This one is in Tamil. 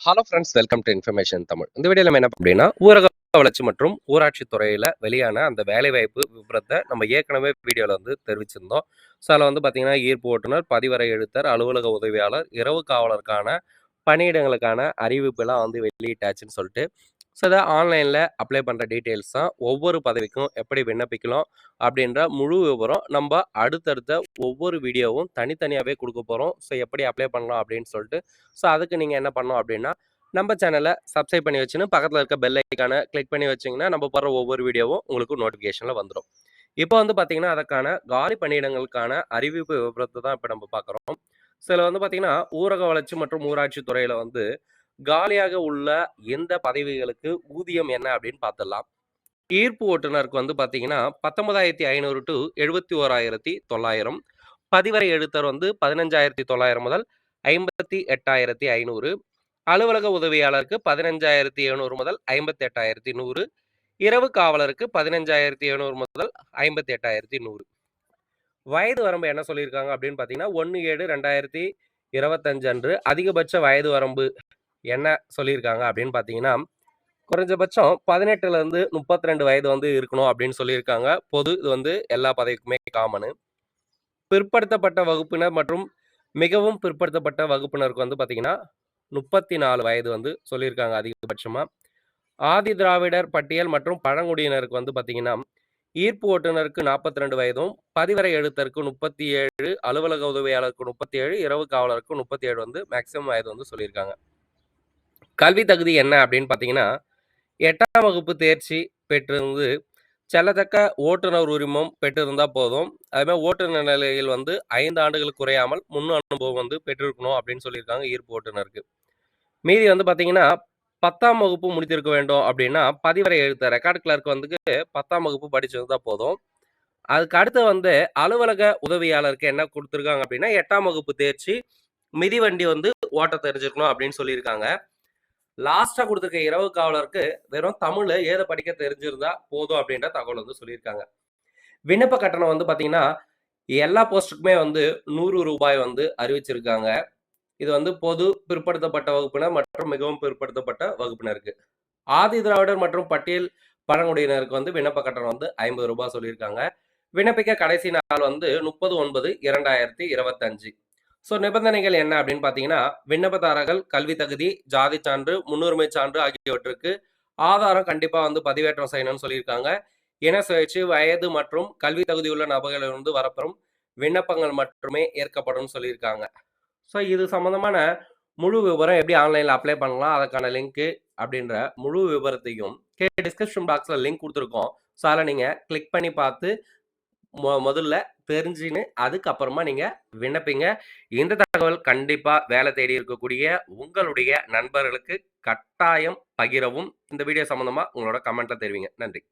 Hello friends welcome to information Tamil இந்த வீடியோ நம்ம என்ன அப்படின்னா ஊரக வளர்ச்சி மற்றும் ஊராட்சி துறையில் வெளியான அந்த வேலைவாய்ப்பு விவரத்தை நம்ம ஏற்கனவே வீடியோவில் வந்து தெரிவிச்சிருந்தோம். ஸோ அதில் வந்து பார்த்தீங்கன்னா ஈர்ப்பு ஓட்டுநர் பதிவரை எழுத்தர் அலுவலக உதவியாளர் இரவு காவலருக்கான பணியிடங்களுக்கான அறிவிப்புலாம் வந்து வெளியிட்டாச்சுன்னு சொல்லிட்டு ஸோ அதை ஆன்லைனில் அப்ளை பண்ணுற டீட்டெயில்ஸ் தான் ஒவ்வொரு பதவிக்கும் எப்படி விண்ணப்பிக்கலாம் அப்படின்ற முழு விவரம் நம்ம அடுத்தடுத்த ஒவ்வொரு வீடியோவும் தனித்தனியாகவே கொடுக்க போகிறோம் ஸோ எப்படி அப்ளை பண்ணலாம் அப்படின்னு சொல்லிட்டு. ஸோ அதுக்கு நீங்கள் என்ன பண்ணணும் அப்படின்னா நம்ம சேனலை சப்ஸ்கிரைப் பண்ணி வச்சுன்னு பக்கத்தில் இருக்க பெல் ஐக்கானை கிளிக் பண்ணி வச்சிங்கன்னா நம்ம போடுற ஒவ்வொரு வீடியோவும் உங்களுக்கு நோட்டிஃபிகேஷனில் வந்துடும் இப்போ வந்து பார்த்தீங்கன்னா அதற்கான காலி பணியிடங்களுக்கான அறிவிப்பு விவரத்தை தான் இப்போ நம்ம பார்க்குறோம் சில வந்து பார்த்தீங்கன்னா ஊரக வளர்ச்சி மற்றும் ஊராட்சி துறையில் வந்து காலியாக உள்ள எந்த பதவிகளுக்கு ஊதியம் என்ன அப்படின்னு பார்த்துடலாம். ஈர்ப்பு ஓட்டுநருக்கு வந்து பார்த்தீங்கன்னா பத்தொன்பதாயிரத்தி ஐநூறு டு எழுபத்தி ஓராயிரத்தி தொள்ளாயிரம். பதிவரை எழுத்தர் வந்து பதினஞ்சாயிரத்தி தொள்ளாயிரம் முதல் ஐம்பத்தி எட்டாயிரத்தி ஐநூறு. அலுவலக உதவியாளருக்கு பதினஞ்சாயிரத்தி எழுநூறு முதல் ஐம்பத்தி எட்டாயிரத்தி நூறு. இரவு காவலருக்கு பதினஞ்சாயிரத்தி எழுநூறு முதல் ஐம்பத்தி எட்டாயிரத்தி நூறு. வயது வரம்பு என்ன சொல்லியிருக்காங்க அப்படின்னு பார்த்தீங்கன்னா ஒன்று ஏழு ரெண்டாயிரத்தி இருபத்தஞ்சு அன்று அதிகபட்ச வயது வரம்பு என்ன சொல்லியிருக்காங்க அப்படின்னு பார்த்தீங்கன்னா குறைஞ்சபட்சம் பதினெட்டுலேருந்து முப்பத்தி ரெண்டு வயது வந்து இருக்கணும் அப்படின்னு சொல்லியிருக்காங்க. பொது இது வந்து எல்லா பதவிக்குமே காமனு பிற்படுத்தப்பட்ட வகுப்பினர் மற்றும் மிகவும் பிற்படுத்தப்பட்ட வகுப்பினருக்கு வந்து பார்த்தீங்கன்னா முப்பத்தி நாலு வயது வந்து சொல்லியிருக்காங்க அதிகபட்சமாக ஆதி திராவிடர் பட்டியல் மற்றும் பழங்குடியினருக்கு வந்து பார்த்தீங்கன்னா ஈர்ப்பு ஓட்டுநருக்கு நாற்பத்தி ரெண்டு வயதும் பதிவரை எழுத்தருக்கு முப்பத்தி ஏழு அலுவலக உதவியாளருக்கு முப்பத்தி ஏழு இரவு காவலருக்கு முப்பத்தி ஏழு வந்து மேக்சிமம் வயது வந்து சொல்லியிருக்காங்க. கல்வி தகுதி என்ன அப்படின்னு பார்த்தீங்கன்னா எட்டாம் வகுப்பு தேர்ச்சி பெற்றிருந்து செல்லத்தக்க ஓட்டுநர் உரிமம் பெற்றிருந்தால் போதும். அதுமாதிரி ஓட்டுநர் நிலையில் வந்து ஐந்து ஆண்டுகள் குறையாமல் முன் அனுபவம் வந்து பெற்றிருக்கணும் அப்படின்னு சொல்லியிருக்காங்க ஈர்ப்பு ஓட்டுநருக்கு. மீதி வந்து பார்த்தீங்கன்னா பத்தாம் வகுப்பு முடித்திருக்க வேண்டும் அப்படின்னா பதிவரை எழுத்த ரெக்கார்ட் கிளர்க் வந்து பத்தாம் வகுப்பு படிச்சிருந்தால் போதும். அதுக்கு அடுத்து வந்து அலுவலக உதவியாளருக்கு என்ன கொடுத்துருக்காங்க அப்படின்னா எட்டாம் வகுப்பு தேர்ச்சி மிதிவண்டி வந்து ஓட்ட தெரிஞ்சிருக்கணும் அப்படின்னு சொல்லியிருக்காங்க. லாஸ்டா கொடுத்துருக்க இரவு காவலருக்கு வெறும் தமிழ் ஏத படிக்க தெரிஞ்சிருந்தா போதும் அப்படின்ற தகவல் வந்து சொல்லியிருக்காங்க. விண்ணப்ப கட்டணம் வந்து பாத்தீங்கன்னா எல்லா போஸ்ட்டுக்குமே வந்து நூறு ரூபாய் வந்து அறிவிச்சிருக்காங்க. இது வந்து பொது பிற்படுத்தப்பட்ட வகுப்பினர் மற்றும் மிகவும் பிற்படுத்தப்பட்ட வகுப்பினருக்கு. ஆதி திராவிடர் மற்றும் பட்டியல் பழங்குடியினருக்கு வந்து விண்ணப்ப கட்டணம் வந்து ஐம்பது ரூபாய் சொல்லியிருக்காங்க. விண்ணப்பிக்க கடைசி நாள் வந்து முப்பது ஒன்பது இரண்டாயிரத்தி இருபத்தஞ்சு. ஸோ நிபந்தனைகள் என்ன அப்படின்னு பார்த்தீங்கன்னா விண்ணப்பதாரர்கள் கல்வி தகுதி ஜாதி சான்று முன்னுரிமை சான்று ஆகியவற்றுக்கு ஆதாரம் கண்டிப்பாக வந்து பதிவேற்றம் செய்யணும்னு சொல்லியிருக்காங்க. இன சுழற்சி வயது மற்றும் கல்வி தகுதியுள்ள நபர்களிலிருந்து வரப்பெறும் விண்ணப்பங்கள் மட்டுமே ஏற்கப்படும் சொல்லியிருக்காங்க. ஸோ இது சம்மந்தமான முழு விவரம் எப்படி ஆன்லைனில் அப்ளை பண்ணலாம் அதுக்கான லிங்க்கு அப்படின்ற முழு விவரத்தையும் கே டிஸ்கிரிப்ஷன் பாக்ஸில் லிங்க் கொடுத்துருக்கோம். ஸோ அதில் நீங்கள் கிளிக் பண்ணி பார்த்து மொ முதல்ல தெரிஞ்சுன்னு அதுக்கப்புறமா நீங்கள் விண்ணப்பிங்க. இந்த தகவல் கண்டிப்பாக வேலை தேடி இருக்கக்கூடிய உங்களுடைய நண்பர்களுக்கு கட்டாயம் பகிரவும். இந்த வீடியோ சம்மந்தமாக உங்களோட கமெண்ட்டில் தெரிவிங்க. நன்றி.